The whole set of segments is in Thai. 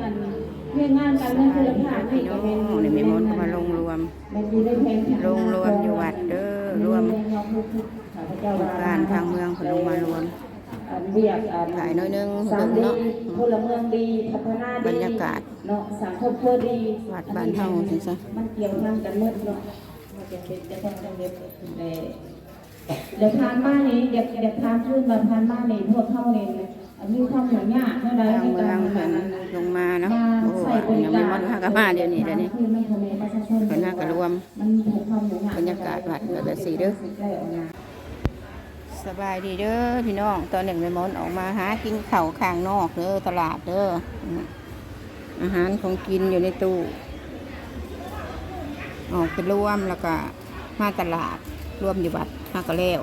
กันเรื่องงานการเงินคุณภาพนี่ก็เป็นโอ้นี่มีมนมาลงรวม ลงรวมอยู่วัดเด้อรวมผู้การทางเมืองเพลงมารวมเรียกอันถ่ายน้อยนึงสามเบิ่งดีพลเมืองดีพัฒนาดีบรรยากาศเนาะสังคมเพื่อดีวัดบ้านเฮาจังซั่นมันเกี่ยวพันกันหมดเนาะมันจะเป็นจะต้องเรียนแต่เดี๋ยวทานมานี่เดี๋ยวเดี๋ยวทานขึ้นมาทานมานี่พวกเข้านี่อั นนี้ความหนังยากเท่าใดทางเมืองเพิ่นลงมาเนาะโอ้ยยังมีมนต์หาก็มาเดี๋ยวนี้เดี๋ยวนี้คือมันทำให้ประชาชนเพิ่นหาก็รวมมันถูกความหนังยากบรรยากาศวัดก็แบบสีเด้อได้ออกมาสบายดีเด้อพี่น้องตอนหนึ่งแม่มนต์ออกมาหากินข้าวข้างนอกเด้อตลาดเด้ออืมอาหารของกินอยู่ในตู้ออกไปรวมแล้วก็มาตลาดรวมอยู่วัดมาก็แล้ว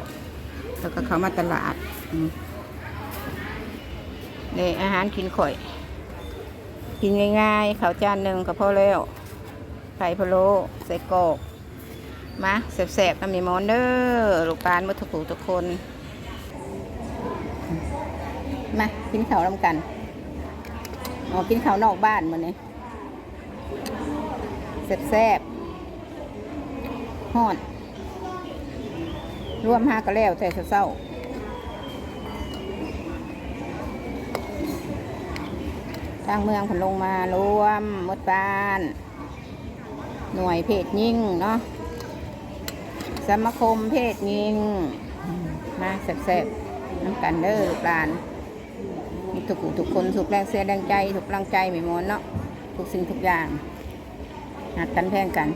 แล้วก็เขามาตลาดอืม เลยอาหารกินข่อย กินง่ายๆข้าวจานหนึ่งก็พอแล้วไข่พะโล้ใส่กอกมาแสบๆน้ำมีมอนเด้อลูกปานมาทุกูทุกคน มา กินข้าวนำกันออกินข้าวนอกบ้านมันนี่แซ่บๆฮอด รวมห้าก็แล้วแต่เศร้าๆ ทางเมืองผนลงมารวมมดบ้าน หน่วยเพศยิ่งเนาะสมาคมเพศยิง มาแสบๆน้ำกันเด้อลูกหลานมีทุกทุกคนสุขแรงเสียแรงใจ ทุกกำลังใจไม่มอนเนาะทุกสิ่งทุกอย่างหัดกันแพงกัน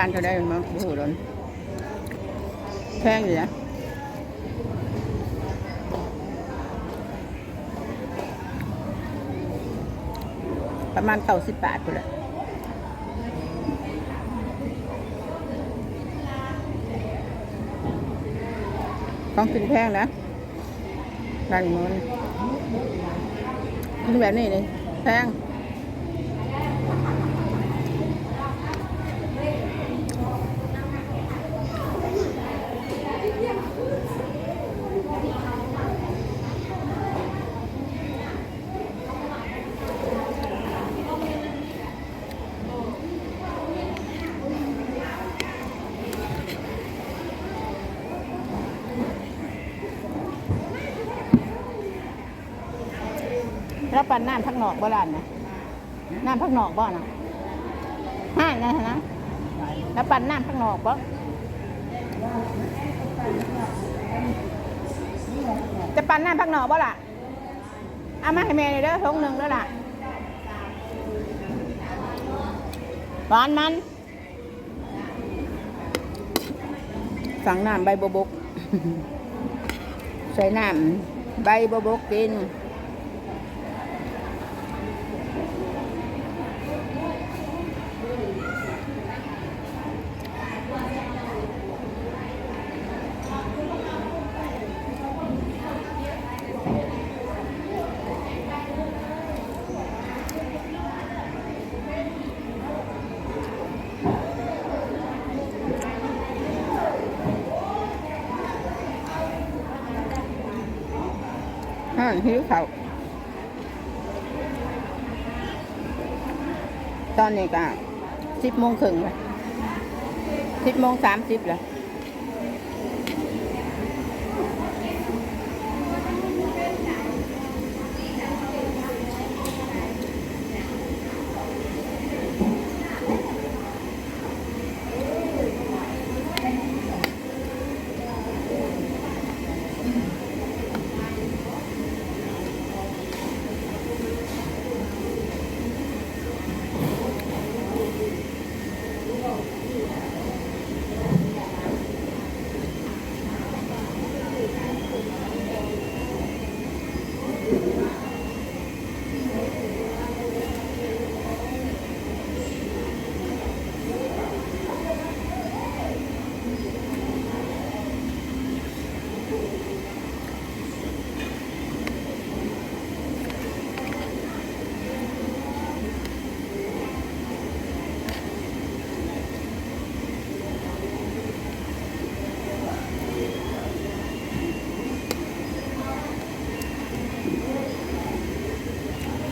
กจานจะได้มาโอ้โหโดนแพงอยู่นะประมาณเก้าสิบบาทกูแหละของกินแพงนะร้านมันกินแบบนี้เลยแพง แล้วปั่นน้ำพักหนอกบ่ลานนะน้ำพักหนอกบ่นะห้านะนะแล้วปั่นน้ำพักหนอกบ่จะปั่นน้ำพักหนอกบ่ล่ะเอามาให้แม่หน่อยเด้อทงหนึ่งเด้อล่ะหวานมัน สั่งน้ำใบบบกใส่น้ำใบบบกกิน ห้างหิวเขาตอนนี้ก็สิบโมงครึ่งเลยสิบโมงสามสิบเลย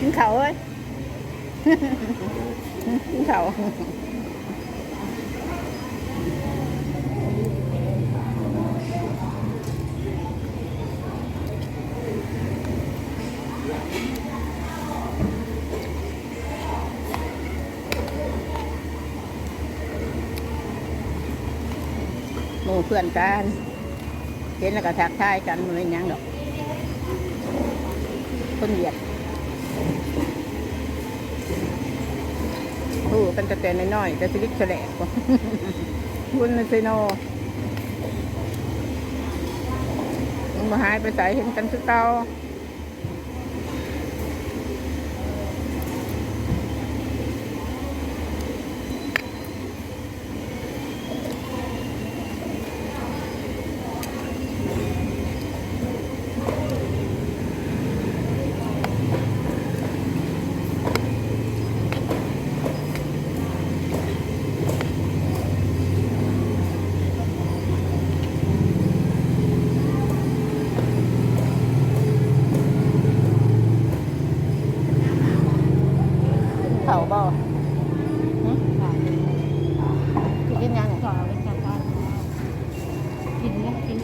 นเขาเอ้ยกินเขาวหมู่เพื่อนกันเห็นแล้วก็ทักทายกันมันเป็นยังดอกคนเหยียด โอ้เป็นแต่แต่น้อยๆแต่ชีวิตแฉลกกว่าคุณเซโนมึงมาหายไปใส่เห็นกันคือเก่าบ่หึกินยังไง ต่อเป็นการบ้านกินนะกิน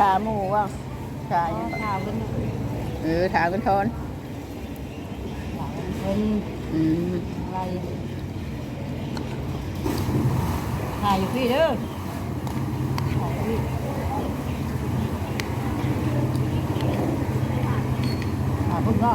ขาหมูว่าขายังข้าวเป็นเออขาเป็นทอนเป็นอืมอะไรถ่ายอยู่พี่เด้อถ่ายอยู่พี่ถ่ายพุ่งก็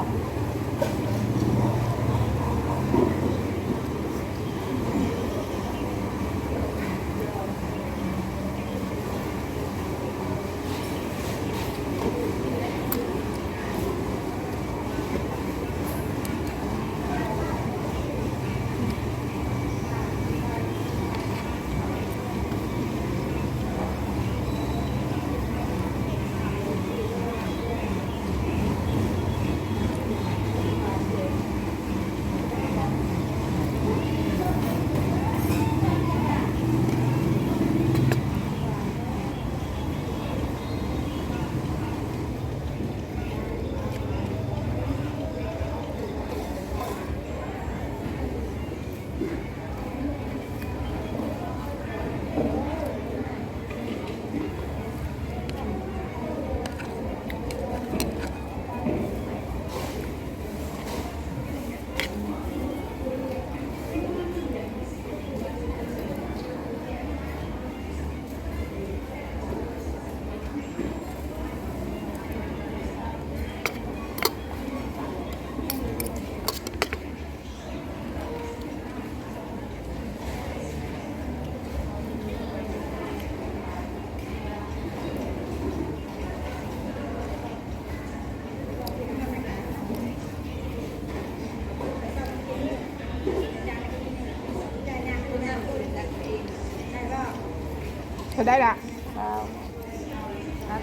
เอาได้ละ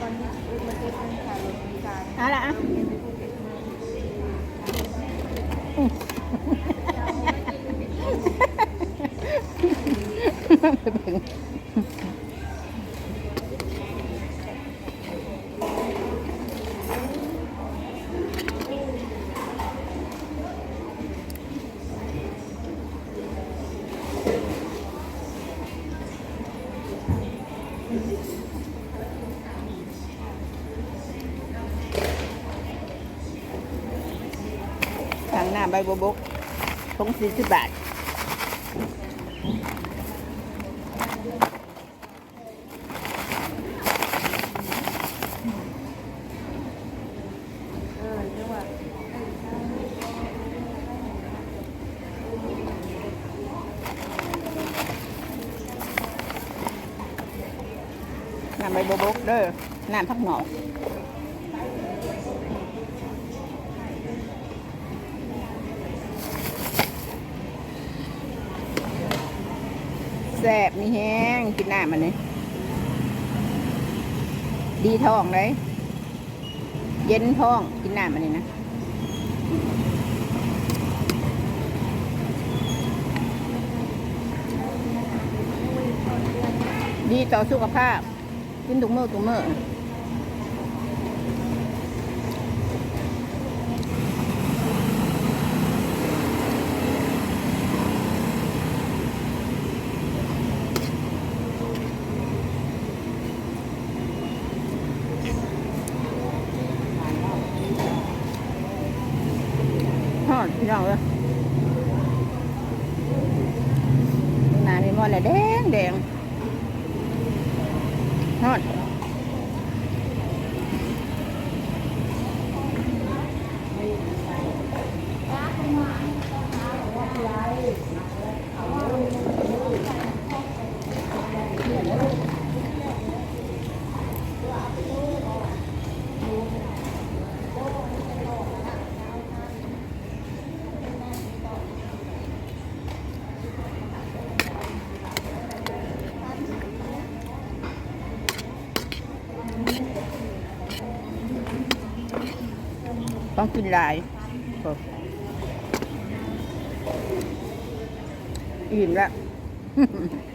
ตอนนี้มันเป็นถ่ายรถมีการเอาละอะ หน้าใบบัวบกทงสี่สิบบาทน้ำใบบัวบกเด้อน้ำพักหนอก แสบมีแห้งกินหน้ามันนี่ดีท้องเลยเย็นท้องกินหน้ามันนี่นะดีต่อสุขภาพ กินถุงมือถุงมือ ทอดพี่น้องเลยหนามีมอลแดงแดงทอด ต้องกินหลายอิ่มแล้วอะ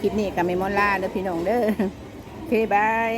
คลิปนี้กับเมมอนล่าเด้อพี่น้องเด้อโอเคบาย